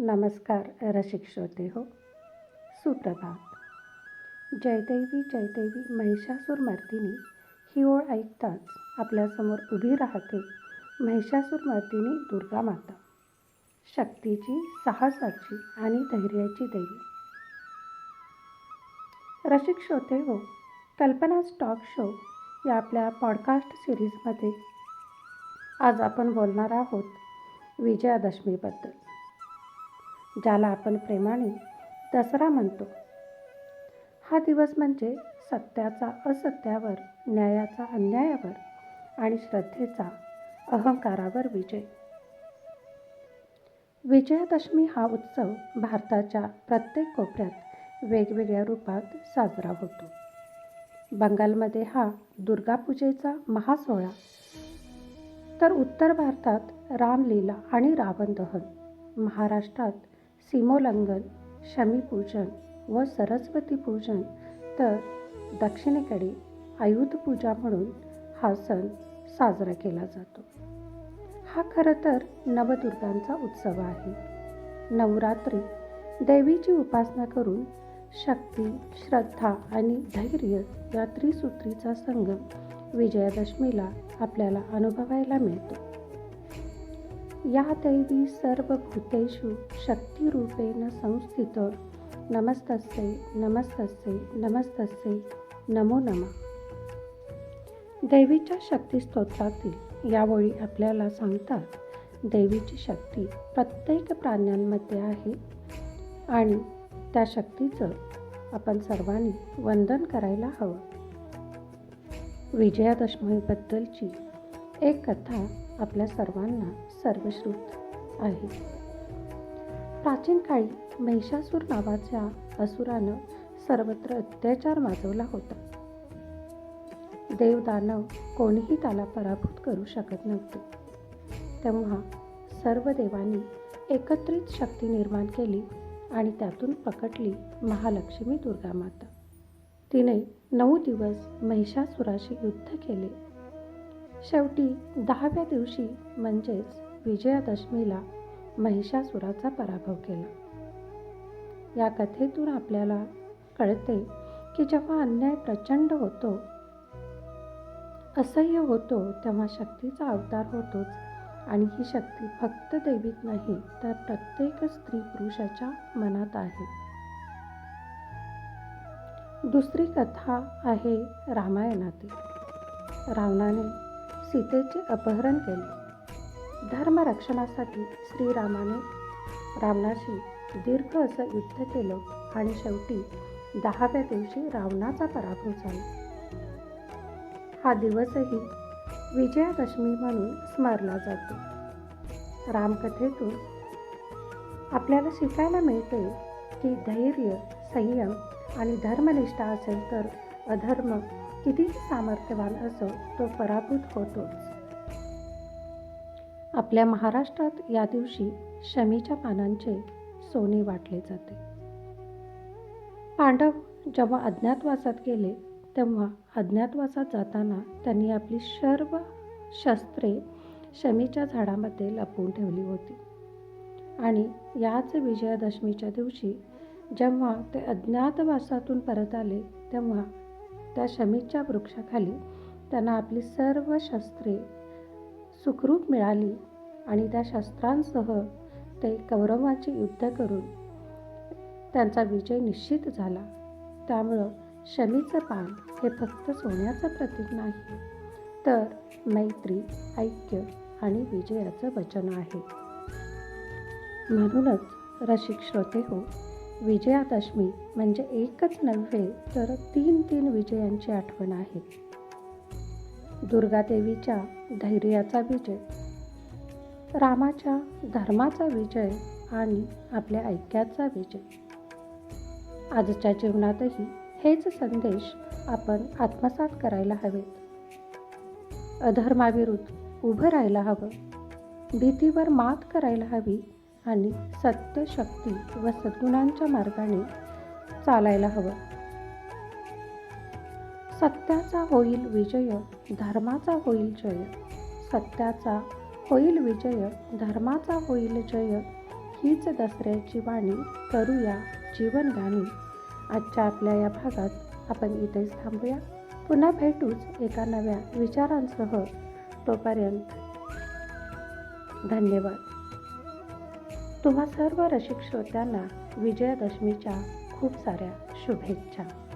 नमस्कार रसिक श्रोते हो। सुप्रभात। जयदेवी जयदेवी महिषासूर मर्दिनी ही ओळ ऐकताच आपल्यासमोर उभी राहते महिषासूर मर्दिनी दुर्गा माता. शक्तीची साहसाची आणि धैर्याची देवी. रसिक श्रोते हो कल्पना स्टॉक शो या आपल्या पॉडकास्ट सिरीजमध्ये आज आपण बोलणार आहोत विजयादशमीबद्दल. ज्याला आपण प्रेमाने दसरा म्हणतो. हा दिवस म्हणजे सत्याचा असत्यावर न्यायाचा अन्यायावर आणि श्रद्धेचा अहंकारावर विजय. विजयादशमी हा उत्सव भारताच्या प्रत्येक कोपऱ्यात वेगवेगळ्या रूपात साजरा होतो. बंगालमध्ये हा दुर्गापूजेचा महासोहळा. तर उत्तर भारतात रामलीला आणि रावण दहन. महाराष्ट्रात सीमोल्लंघन शमीपूजन व सरस्वती पूजन तर दक्षिणेकडे आयुध पूजा म्हणून हा सण साजरा केला जातो. हा खरं तर नवदुर्गांचा उत्सव आहे. नवरात्री देवीची उपासना करून शक्ती श्रद्धा आणि धैर्य या त्रिसूत्रीचा संगम विजयादशमीला आपल्याला अनुभवायला मिळतो. या दैवी सर्वभूतेषु शक्तिरूपेण संस्थित नमस्तस्ये नमस्तस्ये नमस्तस्ये नमो नमः। देवीच्या शक्तिस्तोत्रातील यावेळी आपल्याला सांगतात देवीची शक्ती प्रत्येक प्राण्यांमध्ये आहे आणि त्या शक्तीचं आपण सर्वांनी वंदन करायला हवं. विजयादशमीबद्दलची एक कथा आपल्या सर्वांना सर्वश्रुत आहे. प्राचीन काळी महिषासूर नावाच्या असुरानं सर्वत्र अत्याचार माजवला होता. देवदानव कोणीही त्याला पराभूत करू शकत नव्हते. तेव्हा सर्व देवांनी एकत्रित शक्ती निर्माण केली आणि त्यातून प्रकटली महालक्ष्मी दुर्गा माता तिने नऊ दिवस महिषासुराशी युद्ध केले. शेवटी दहाव्या दिवशी म्हणजेच विजयादशमीला महिषासुराचा पराभव केला. या कथेतून आपल्याला कळते की जेव्हा अन्याय प्रचंड होतो असह्य होतो तेव्हा शक्तीचा अवतार होतोच. आणि ही शक्ती फक्त देवीत नाही तर प्रत्येक स्त्री पुरुषाच्या मनात आहे. दुसरी कथा आहे रामायणातील. रावणाने सीतेचे अपहरण केले. धर्मरक्षणासाठी श्रीरामाने रावणाशी दीर्घ असं युद्ध केलं आणि शेवटी दहाव्या दिवशी रावणाचा पराभव झाला. हा दिवसही विजयादशमी म्हणून स्मरला जातो. रामकथेतून आपल्याला शिकायला मिळते की धैर्य संयम आणि धर्मनिष्ठा असेल तर अधर्म कितीही सामर्थ्यवान असो तो पराभूत होतोच. आपल्या महाराष्ट्रात या दिवशी शमीच्या पानांचे सोने वाटले जाते. पांडव जेव्हा अज्ञातवासात गेले तेव्हा अज्ञातवासात जाताना त्यांनी आपली सर्व शस्त्रे शमीच्या झाडामध्ये लपवून ठेवली होती. आणि याच विजयादशमीच्या दिवशी जेव्हा ते अज्ञातवासातून परत आले तेव्हा त्या शमीच्या वृक्षाखाली त्यांना आपली सर्व शस्त्रे सुखरूप मिळाली आणि त्या शस्त्रांसह ते कौरवांचे युद्ध करून त्यांचा विजय निश्चित झाला. त्यामुळं शमीचं पान हे फक्त सोन्याचं प्रतीक नाही तर मैत्री ऐक्य आणि विजयाचं वचन आहे. म्हणूनच रसिक श्रोते हो विजयादशमी म्हणजे एकच नव्हे तर तीन तीन विजयांची आठवण आहे. दुर्गादेवीच्या धैर्याचा विजय रामाच्या धर्माचा विजय आणि आपल्या ऐक्याचा विजय. आजच्या जीवनातही हेच संदेश आपण आत्मसात करायला हवेत. अधर्माविरुद्ध उभं राहायला हवं भीतीवर मात करायला हवी आणि सत्य शक्ती व सद्गुणांच्या मार्गाने चालायला हवं. सत्याचा होईल विजय धर्माचा होईल जय. सत्याचा होईल विजय धर्माचा होईल जय. हीच दसऱ्याची वाणी. करूया जीवनगाणी. आजच्या आपल्या या भागात आपण इथेच थांबूया. पुन्हा भेटूच एका नव्या विचारांसह. तोपर्यंत धन्यवाद. तुम्हा सर्व रसिक श्रोत्यांना विजयादशमीच्या खूप साऱ्या शुभेच्छा.